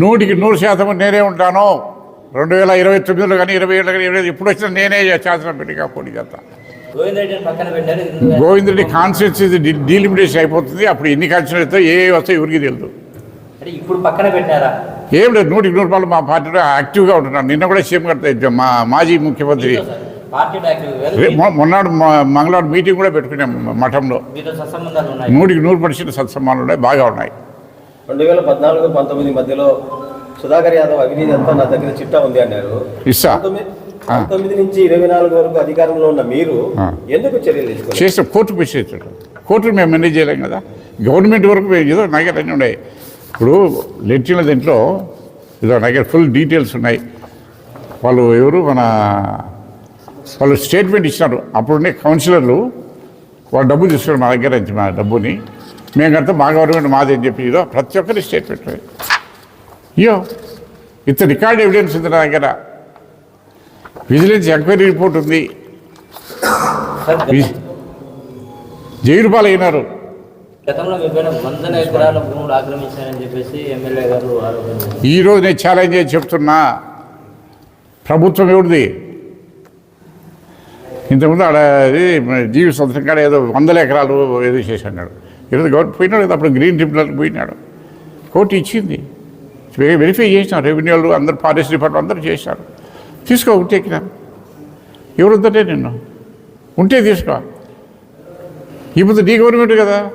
నూటికి నూరు శాతం నేనే ఉంటాను? రెండు వేల ఇరవై తొమ్మిదిలో కానీ ఇరవై ఏళ్ళు కానీ ఇరవై ఎప్పుడు వచ్చినా నేనే శాసనసభ్యుడిగా పోటీ చేస్తా. గోవింద్? గోవిందుడి కాన్స్టిట్యూన్సీ డీలిమిటేషన్ అయిపోతుంది అప్పుడు ఎన్ని కాన్స్టిట్యూన్సీ ఏ వస్తాయి ఎవరికి తెలియదు అంటే ఇప్పుడు పక్కన పెట్టారా? ఏం లేదు నూటికి నూరు రూపాయలు మా పార్టీలో యాక్టివ్గా ఉంటున్నాను. నిన్న కూడా సీఎం గారితో మా మాజీ ముఖ్యమంత్రి గారు మొన్నాడు మంగళవారం మీటింగ్ కూడా పెట్టుకున్నాం మఠంలో. నూటికి నూరు పర్సెంట్ సత్సమానాలు ఉన్నాయి బాగా ఉన్నాయి. రెండు వేల పద్నాలుగు పంతొమ్మిది మధ్యలో సుధాకర్ యాదవ్ అవినీతి అంతా నా దగ్గర చిట్టా ఉంది అన్నారు. పంతొమ్మిది నుంచి ఇరవై నాలుగు వరకు అధికారంలో ఉన్న మీరు. ఎందుకు చర్యలు చేసిన కోర్టు విషయించడం కోర్టును మేము మేనేజ్ చేయలేం కదా. గవర్నమెంట్ వరకు మేము ఏదో నా దగ్గర అన్నీ ఉన్నాయి. ఇప్పుడు లెట్టిన దీంట్లో ఏదో నా దగ్గర ఫుల్ డీటెయిల్స్ ఉన్నాయి. వాళ్ళు ఎవరు? మన వాళ్ళు స్టేట్మెంట్ ఇచ్చినారు. అప్పుడున్న కౌన్సిలర్లు వాళ్ళు డబ్బులు తీసుకున్నారు మా దగ్గర నుంచి మా డబ్బుని. మేము కడితే మా గవర్నమెంట్ మాది అని చెప్పి ఇదో ప్రతి ఒక్కరి స్టేట్మెంట్. అయ్యో ఇంత రికార్డ్ ఎవిడెన్స్ ఉంది నా దగ్గర. విజిలెన్స్ ఎంక్వైరీ రిపోర్ట్ ఉంది. జైలు పాలైనారు. ఈరోజు నేను ఛాలెంజ్ చేసి చెప్తున్నా. ప్రభుత్వం ఎవరిది ఇంతకుముందు ఆడ జీవి సంవత్సరం కాడ ఏదో వందల ఎకరాలు ఏదో చేసి అన్నాడు. ఈరోజు గవర్నమెంట్ పోయినాడు కదా అప్పుడు గ్రీన్ ట్రిబ్యునల్కి పోయినాడు. కోర్టు ఇచ్చింది. వెరిఫై చేసినాం రెవెన్యూ వాళ్ళు అందరు ఫారెస్ట్ డిపార్ట్మెంట్ అందరూ చేశారు. తీసుకో ఉంటే ఎక్కినా ఎవరు వద్దంటే నిన్ను. ఉంటే తీసుకో. ఇప్పుడు నీ గవర్నమెంట్ కదా.